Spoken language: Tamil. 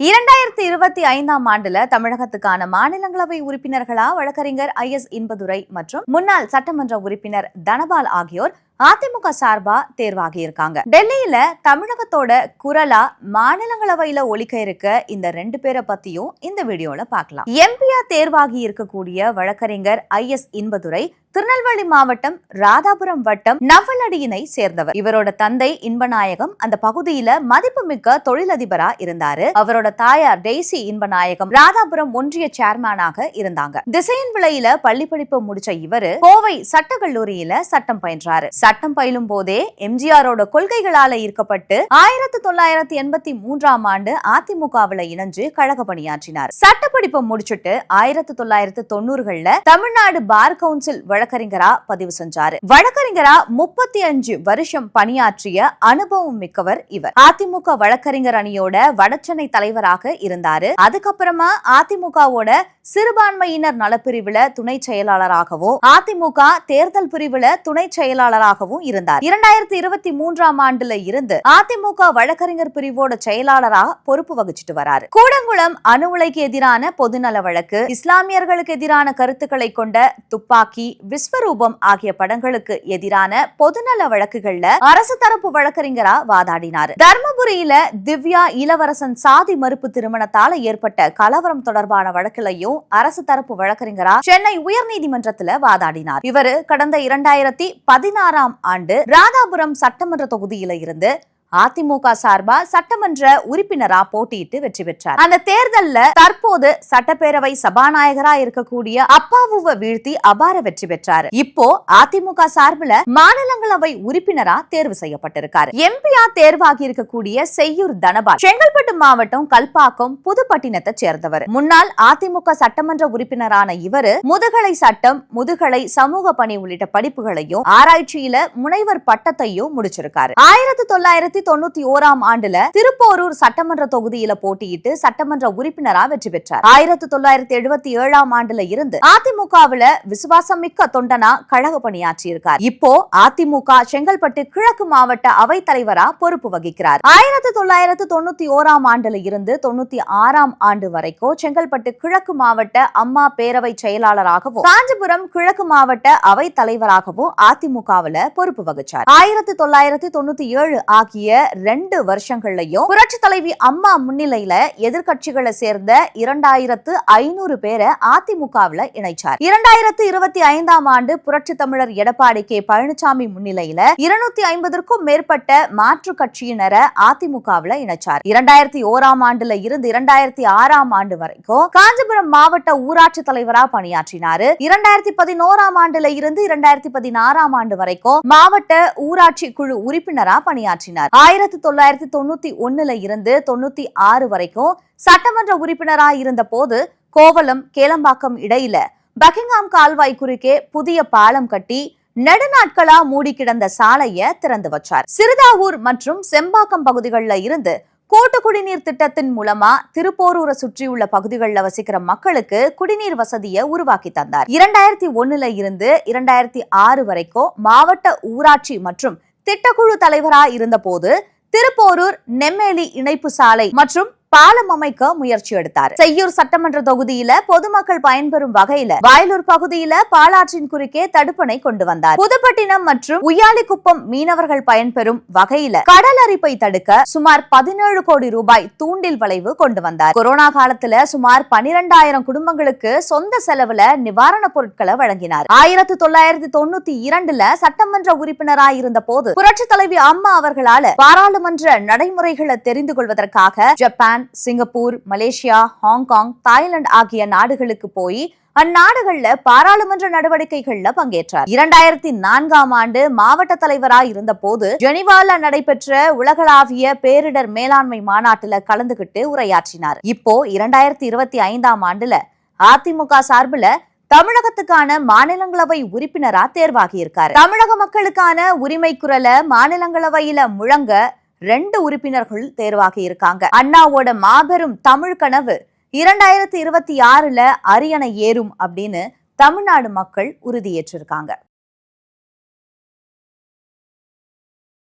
இரண்டாயிரத்தி இருபத்தி ஐந்தாம் ஆண்டுல தமிழகத்துக்கான மாநிலங்களவை உறுப்பினர்களா வழக்கறிஞர் ஐ எஸ் இன்பதுரை மற்றும் முன்னாள் சட்டமன்ற உறுப்பினர் தனபால் ஆகியோர் அதிமுக சார்பா தேர்வாகி இருக்காங்க. டெல்லியில தமிழகத்தோட குரலா மாநிலங்களவையில ஒலிக்க இருக்க இந்த ரெண்டு பேரை பத்தியும் இந்த வீடியோல பார்க்கலாம். எம்பியா தேர்வாகி இருக்கக்கூடிய வழக்கறிஞர் ஐ எஸ் இன்பதுரை திருநெல்வேலி மாவட்டம் ராதாபுரம் வட்டம் நவலடியினை சேர்ந்தவர். இவரோட தந்தை இன்பநாயகம். அந்த பகுதியில மதிப்புமிக்க தொழிலதிபரா இருந்தாரு. அவரோட தாயார் டெய்சி இன்பநாயகம் ராதாபுரம் ஒன்றிய சேர்மனாக இருந்தாங்க. திசையன் விலையில பள்ளி படிப்பு முடிச்ச இவரு கோவை சட்டக்கல்லூரியில சட்டம் பயின்றாரு. சட்டம் பயிலும் போதே எம்ஜிஆரோட கொள்கைகளால ஈர்க்கப்பட்டு ஆயிரத்தி தொள்ளாயிரத்தி எண்பத்தி மூன்றாம் ஆண்டு அதிமுகவுல இணைஞ்சு கழக பணியாற்றினார். சட்டப்படிப்பை முடிச்சுட்டு ஆயிரத்தி தொள்ளாயிரத்தி தொண்ணூறுகள்ல தமிழ்நாடு பார் கவுன்சில் வழக்கறிஞரா பதிவு செஞ்சாரு. வழக்கறிஞரா முப்பத்தி அஞ்சு வருஷம் பணியாற்றிய அனுபவம் மிக்கவர் இவர். அதிமுக வழக்கறிஞர் அணியோட வடச்சென்னை தலைவராக இருந்தாரு. அதுக்கப்புறமா அதிமுகவோட சிறுபான்மையினர் நலப்பிரிவுல துணை செயலாளராகவும் அதிமுக தேர்தல் பிரிவுல துணை செயலாளராக செயலாளராகவும் இருந்தார். இரண்டாயிரத்தி இருபத்தி மூன்றாம் ஆண்டுல இருந்து அதிமுக வழக்கறிஞர் பிரிவோட செயலாளராக பொறுப்பு வகிச்சிட்டு வராரு. கூடங்குளம் அணு உலைக்கு எதிரான பொதுநல வழக்கு இஸ்லாமியர்களுக்கு எதிரான கருத்துக்களை கொண்ட துப்பாக்கி விஸ்வரூபம் ஆகிய படங்களுக்கு எதிரான பொதுநல வழக்குகள்ல அரசு தரப்பு வழக்கறிஞரா வாதாடினார். தர்மபுரியில திவ்யா இளவரசன் சாதி மறுப்பு திருமணத்தால ஏற்பட்ட கலவரம் தொடர்பான வழக்கிலையும் அரசு தரப்பு வழக்கறிஞரா சென்னை உயர்நீதிமன்றத்துல வாதாடினார். இவர் கடந்த இரண்டாயிரத்தி பதினாறாம் ஆண்டு ராதாபுரம் சட்டமன்ற தொகுதியில இருந்து அதிமுக சார்பா சட்டமன்ற உறுப்பினரா போட்டியிட்டு வெற்றி பெற்றார். அந்த தேர்தல்ல தற்போது சட்டப்பேரவை சபாநாயகரா இருக்கக்கூடிய அப்பாவுவை வீழ்த்தி அபார வெற்றி பெற்றார். இப்போ அதிமுக சார்பில் மாநிலங்களவை உறுப்பினரா தேர்வு செய்யப்பட்டிருக்காரு. எம்பியா தேர்வாகி இருக்கக்கூடிய செய்யூர் தனபால் செங்கல்பட்டு மாவட்டம் கல்பாக்கம் புதுப்பட்டினத்தை சேர்ந்தவர். முன்னாள் அதிமுக சட்டமன்ற உறுப்பினரான இவரு முதுகலை சட்டம் முதுகலை சமூக பணி உள்ளிட்ட படிப்புகளையும் ஆராய்ச்சியில முனைவர் பட்டத்தையும் முடிச்சிருக்காரு. ஆயிரத்தி தொள்ளாயிரத்தி தொள்ளாயிரத்தி தொண்ணூத்தி ஓராம் ஆண்டுல திருப்போரூர் சட்டமன்ற தொகுதியில போட்டியிட்டு சட்டமன்ற உறுப்பினரா வெற்றி பெற்றார். ஆயிரத்தி தொள்ளாயிரத்தி எழுபத்தி ஏழாம் ஆண்டுல இருந்து அதிமுகவுல விசுவாசம் மிக்க தொண்டனா கழக பணியாற்றியிருக்கார். இப்போ அதிமுக செங்கல்பட்டு கிழக்கு மாவட்ட அவை தலைவரா பொறுப்பு வகிக்கிறார். ஆயிரத்தி தொள்ளாயிரத்தி தொண்ணூத்தி ஓராம் ஆண்டுல இருந்து தொண்ணூத்தி ஆறாம் ஆண்டு வரைக்கும் செங்கல்பட்டு கிழக்கு மாவட்ட அம்மா பேரவை செயலாளராகவும் காஞ்சிபுரம் கிழக்கு மாவட்ட அவை தலைவராகவும் அதிமுகவுல பொறுப்பு வகிச்சார். ஆயிரத்தி தொள்ளாயிரத்தி தொண்ணூத்தி ஏழு ஆகிய ரெண்டு வருஷங்கள்லயும் புரட்சி தலைவி அம்மா முன்னிலையில எதிர்கட்சிகளை சேர்ந்த இரண்டாயிரத்து ஐநூறு பேரை அதிமுகவில் இணைச்சார். இரண்டாயிரத்து இருபத்தி ஐந்தாம் ஆண்டு புரட்சி தமிழர் எடப்பாடி கே பழனிசாமி முன்னிலையில இருநூத்தி ஐம்பதற்கும் மேற்பட்ட மாற்று கட்சியினரை அதிமுகவுல இணைச்சார். இரண்டாயிரத்தி ஓராம் ஆண்டுல இருந்து இரண்டாயிரத்தி ஆறாம் ஆண்டு வரைக்கும் காஞ்சிபுரம் மாவட்ட ஊராட்சி தலைவரா பணியாற்றினார். இரண்டாயிரத்தி பதினோராம் ஆண்டுல இருந்து இரண்டாயிரத்தி பதினாறாம் ஆண்டு வரைக்கும் மாவட்ட ஊராட்சி குழு உறுப்பினரா பணியாற்றினார். ஆயிரத்தி தொள்ளாயிரத்தி தொண்ணூத்தி ஒன்னுல இருந்து தொண்ணூத்தி ஆறு வரைக்கும் சட்டமன்ற உறுப்பினரா இருந்த போது கோவலம் கேளம்பாக்கம் இடையில பக்கிங்ஹாம் கால்வாய் குறுக்கே புதிய பாலம் கட்டி நெடுநாட்களா மூடி கிடந்த சாலைய திறந்து வச்சார். சிறுதாவூர் மற்றும் செம்பாக்கம் பகுதிகளில் இருந்து கூட்டு குடிநீர் திட்டத்தின் மூலமா திருப்போரூரை சுற்றியுள்ள பகுதிகளில் வசிக்கிற மக்களுக்கு குடிநீர் வசதியை உருவாக்கி தந்தார். இரண்டாயிரத்தி ஒன்னுல இருந்து இரண்டாயிரத்தி ஆறு வரைக்கும் மாவட்ட ஊராட்சி மற்றும் திட்டக்குழு தலைவராக இருந்தபோது திருப்போரூர் நெம்மேலி இணைப்பு சாலை மற்றும் பாலம் அமைக்க முயற்சி எடுத்தார். செய்யூர் சட்டமன்ற தொகுதியில பொதுமக்கள் பயன்பெறும் வகையில வயலூர் பகுதியில பாலாற்றின் குறுக்கே தடுப்பணை கொண்டு வந்தார். புதுப்பட்டினம் மற்றும் உய்யாலிக்குப்பம் மீனவர்கள் பயன்பெறும் வகையில கடல் அரிப்பை தடுக்க சுமார் பதினேழு கோடி ரூபாய் தூண்டில் வளைவு கொண்டு வந்தார். கொரோனா காலத்துல சுமார் பனிரெண்டாயிரம் குடும்பங்களுக்கு சொந்த செலவுல நிவாரணப் பொருட்களை வழங்கினார். ஆயிரத்தி தொள்ளாயிரத்தி தொண்ணூத்தி இரண்டுல சட்டமன்ற உறுப்பினராய் இருந்த போது புரட்சி தலைவி அம்மா அவர்களால பாராளுமன்ற நடைமுறைகளை தெரிந்து கொள்வதற்காக Japan Singapore Malaysia Hong Kong Thailand ஆகிய நாடுகளுக்கு போய் அந்நாடுகள்ல பாராளுமன்ற நடவடிக்கைகள்ல பங்கேற்றார். இரண்டாயிரத்தி நான்காம் ஆண்டு மாவட்ட தலைவராய் இருந்த போது ஜெனிவால நடைபெற்ற உலகளாவிய பேரிடர் மேலாண்மை மாநாட்டுல கலந்துகிட்டு உரையாற்றினார். இப்போ இரண்டாயிரத்தி இருபத்தி ஐந்தாம் ஆண்டுல அதிமுக சார்பில் தமிழகத்துக்கான மாநிலங்களவை உறுப்பினரா தேர்வாகி இருக்காரு தமிழக மக்களுக்கான உரிமை குரல மாநிலங்களவையில முழங்க ரெண்டு உறுப்பினர்கள் தேர்வாகி இருக்காங்க. அண்ணாவோட மாபெரும் தமிழ் கனவு இரண்டாயிரத்தி இருபத்தி ஆறுல அரியணை ஏறும் அப்படின்னு தமிழ்நாடு மக்கள் உறுதியேற்றிருக்காங்க.